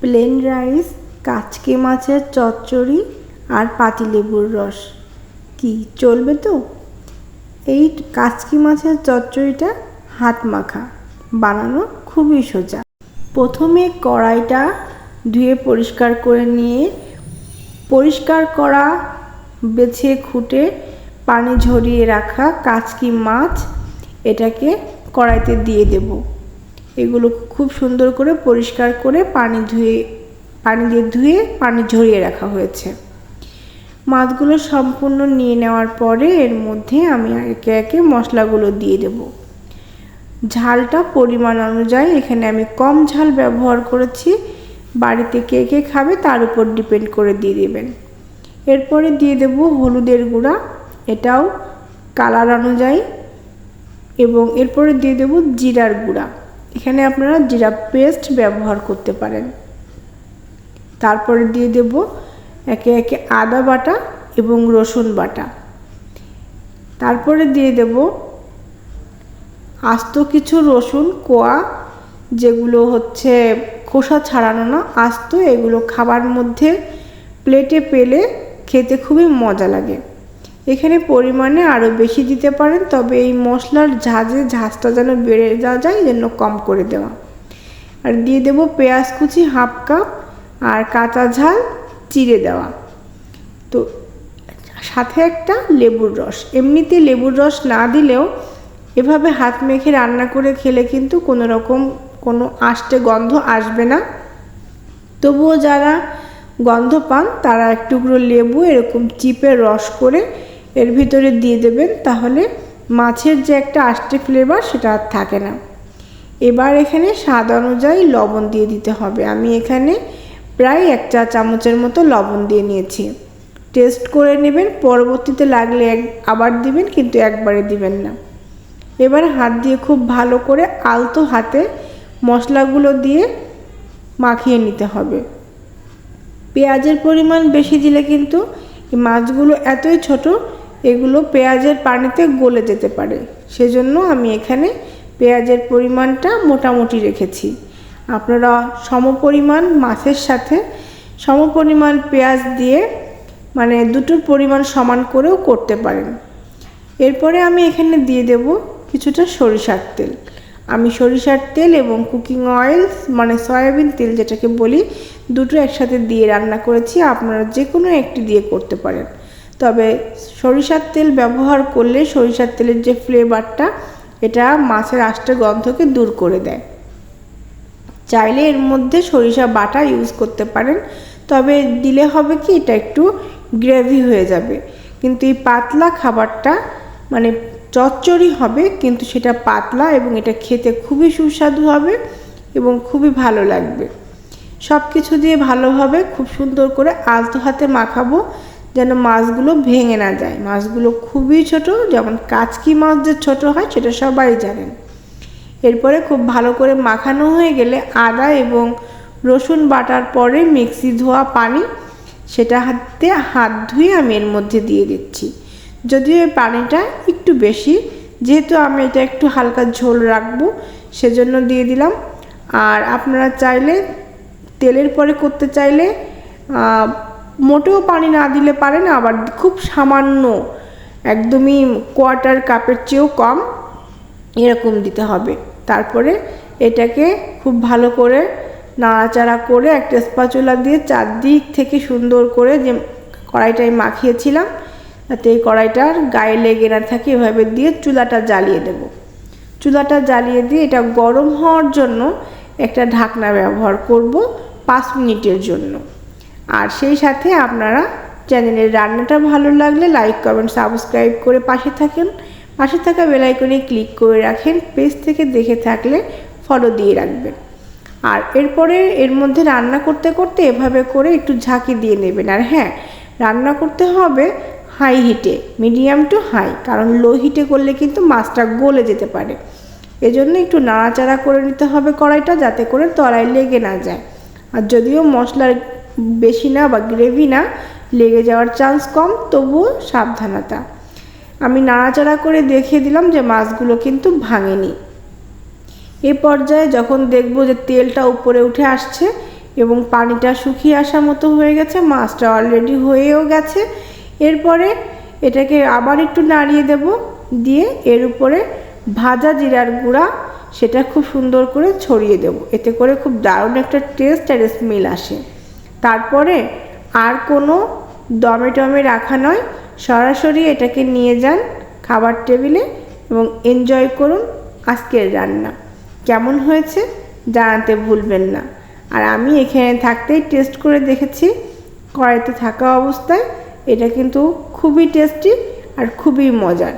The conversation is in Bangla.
প্লেন রাইস কাচকে মাছের চচ্চড়ি আর পাতিলেবুর রস। কি, চলবে তো? এই কাচকি মাছের চচ্চড়িটা হাত মাখা, বানানো খুবই সোজা। প্রথমে কড়াইটা ধুয়ে পরিষ্কার করে নিয়ে, পরিষ্কার করা, বেছে খুঁটে পানি ঝরিয়ে রাখা কাচকি মাছ এটাকে কড়াইতে দিয়ে দেব। এগুলো খুব সুন্দর করে পরিষ্কার করে পানি ধুয়ে, পানি দিয়ে ধুয়ে পানি ঝরিয়ে রাখা হয়েছে। মাছগুলো সম্পূর্ণ নিয়ে নেওয়ার পরে এর মধ্যে আমি একে একে মশলাগুলো দিয়ে দেব। ঝালটা পরিমাণ অনুযায়ী এখানে আমি কম ঝাল ব্যবহার করেছি। বাড়িতে কে কে খাবে তার উপর ডিপেন্ড করে দিয়ে দেবেন। এরপরে দিয়ে দেব হলুদের গুঁড়া, এটাও কালার অনুযায়ী। এবং এরপরে দিয়ে দেব জিরার গুঁড়া। এখানে আপনারা জিরা পেস্ট ব্যবহার করতে পারেন। তারপরে দিয়ে দেব একে একে আদা বাটা এবং রসুন বাটা। তারপরে দিয়ে দেব আস্ত কিছু রসুন, কোয়া, যেগুলো হচ্ছে খোসা ছাড়ানো না, আস্ত, এগুলো খাবার মধ্যে প্লেটে পেলে খেতে খুবই মজা লাগে। এখানে পরিমাণে আরও বেশি দিতে পারেন, তবে এই মশলার ঝাঁঝে ঝাঁজটা যেন বেড়ে যাওয়া যায় জন্য কম করে দেওয়া। আর দিয়ে দেব পেঁয়াজ কুচি হাফ কাপ আর কাঁচা ঝাল চিড়ে দেওয়া। তো সাথে একটা লেবুর রস। এমনিতে লেবুর রস না দিলেও এভাবে হাত মেখে রান্না করে খেলে কিন্তু কোনো রকম কোনো আষ্টে গন্ধ আসবে না। তবুও যারা গন্ধ পান তারা এক টুকরো লেবু, এরকম চিপে রস করে এর ভিতরে দিয়ে দেবেন, তাহলে মাছের যে একটা আষ্টে ফ্লেভার সেটা আর থাকে না। এবার এখানে স্বাদ অনুযায়ী লবণ দিয়ে দিতে হবে। আমি এখানে প্রায় এক চা চামচের মতো লবণ দিয়ে নিয়েছি। টেস্ট করে নেবেন, পরবর্তীতে লাগলে এক, আবার দিবেন, কিন্তু একবারে দিবেন না। এবার হাত দিয়ে খুব ভালো করে আলতো হাতে মশলাগুলো দিয়ে মাখিয়ে নিতে হবে। পেঁয়াজের পরিমাণ বেশি দিলে কিন্তু মাছগুলো এতই ছোট এগুলো পেঁয়াজের পানিতে গলে যেতে পারে। সেজন্য আমি এখানে পেঁয়াজের পরিমাণটা মোটামুটি রেখেছি। আপনারা সমপরিমাণ মাছের সাথে সমপরিমাণ পেঁয়াজ দিয়ে মানে দুটোর পরিমাণ সমান করেও করতে পারেন। এরপরে আমি এখানে দিয়ে দেব কিছুটা সরিষার তেল। আমি সরিষার তেল এবং কুকিং অয়েল মানে সয়াবিন তেল যেটাকে বলি, দুটো একসাথে দিয়ে রান্না করেছি। আপনারা যে কোনো একটি দিয়ে করতে পারেন। তবে সরিষার তেল ব্যবহার করলে সরিষার তেলের যে ফ্লেভারটা এটা মাছের আষ্টে গন্ধকে দূর করে দেয়। চাইলে এর মধ্যে সরিষা বাটা ইউজ করতে পারেন, তবে দিলে হবে কি, এটা একটু গ্রেভি হয়ে যাবে। কিন্তু এই পাতলা খাবারটা মানে চচ্চড়ি হবে, কিন্তু সেটা পাতলা এবং এটা খেতে খুবই সুস্বাদু হবে এবং খুবই ভালো লাগবে। সব কিছু দিয়ে ভালোভাবে খুব সুন্দর করে আলতো হাতে মাখাবো। যেন মাছগুলো ভেঙে না যায়। মাছগুলো খুবই ছোট, যেমন কাচকি মাছ যে ছোটো হয় সেটা সবাই জানেন। এরপরে খুব ভালো করে মাখানো হয়ে গেলে আদা এবং রসুন বাটার পরে মিক্সি ধোয়া পানি সেটা হাতে হাত ধুয়ে আমি এর মধ্যে দিয়ে দিচ্ছি। যদিও এই পানিটা একটু বেশি, যেহেতু আমি এটা একটু হালকা ঝোল রাখব, সেজন্য দিয়ে দিলাম। আর আপনারা চাইলে তেলের পরে করতে চাইলে মোটেও পানি না দিলে পারেন আবার খুব সামান্য, একদমই কোয়ার্টার কাপের চেয়েও কম এরকম দিতে হবে। তারপরে এটাকে খুব ভালো করে নাড়াচাড়া করে একটা স্পাচুলা দিয়ে চারদিক থেকে সুন্দর করে যে কড়াইটায় মাখিয়েছিলাম, তাতে এই কড়াইটার গায়ে লেগে না থাকে, এভাবে দিয়ে চুলাটা জ্বালিয়ে দেব। চুলাটা জ্বালিয়ে দিয়ে এটা গরম হওয়ার জন্য একটা ঢাকনা ব্যবহার করব পাঁচ মিনিটের জন্য। আর সেই সাথে আপনারা চ্যানেলের রান্নাটা ভালো লাগলে লাইক, কমেন্ট, সাবস্ক্রাইব করে পাশে থাকেন। পাশে থাকা বেলাইকনে ক্লিক করে রাখেন, পেজ থেকে দেখে থাকলে ফলো দিয়ে রাখবেন। আর এরপরে এর মধ্যে রান্না করতে করতে এভাবে করে একটু ঝাঁকি দিয়ে নেবেন। আর হ্যাঁ রান্না করতে হবে হাই হিটে মিডিয়াম টু হাই কারণ লো হিটে করলে কিন্তু মাছটা গলে যেতে পারে। এজন্য একটু নাড়াচাড়া করে নিতে হবে কড়াইটা যাতে করে তলায় লেগে না যায়। আর যদিও মশলার বেশি না বা গ্রেভি না, লেগে যাওয়ার চান্স কম, তবুও সাবধানতা। আমি নাড়াচাড়া করে দেখিয়ে দিলাম যে মাছগুলো কিন্তু ভাঙেনি। এ পর্যায়ে যখন দেখব যে তেলটা উপরে উঠে আসছে এবং পানিটা শুকিয়ে আসা মতো হয়ে গেছে, মাছটা অলরেডি হয়েও গেছে, এরপরে এটাকে আবার একটু নাড়িয়ে দেব, দিয়ে এর উপরে ভাজা জিরার গুঁড়া সেটা খুব সুন্দর করে ছড়িয়ে দেব। এতে করে খুব দারুণ একটা টেস্ট আর স্মেল আসে। তারপরে আর কোনো দমে টমে রাখা নয়। সরাসরি এটাকে নিয়ে যান খাবার টেবিলে এবং এনজয় করুন আজকের রান্না। কেমন হয়েছে জানাতে ভুলবেন না। আর আমি এখানে থাকতেই টেস্ট করে দেখেছি, কড়াইতে থাকা অবস্থায় এটা কিন্তু খুবই টেস্টি আর খুবই মজার।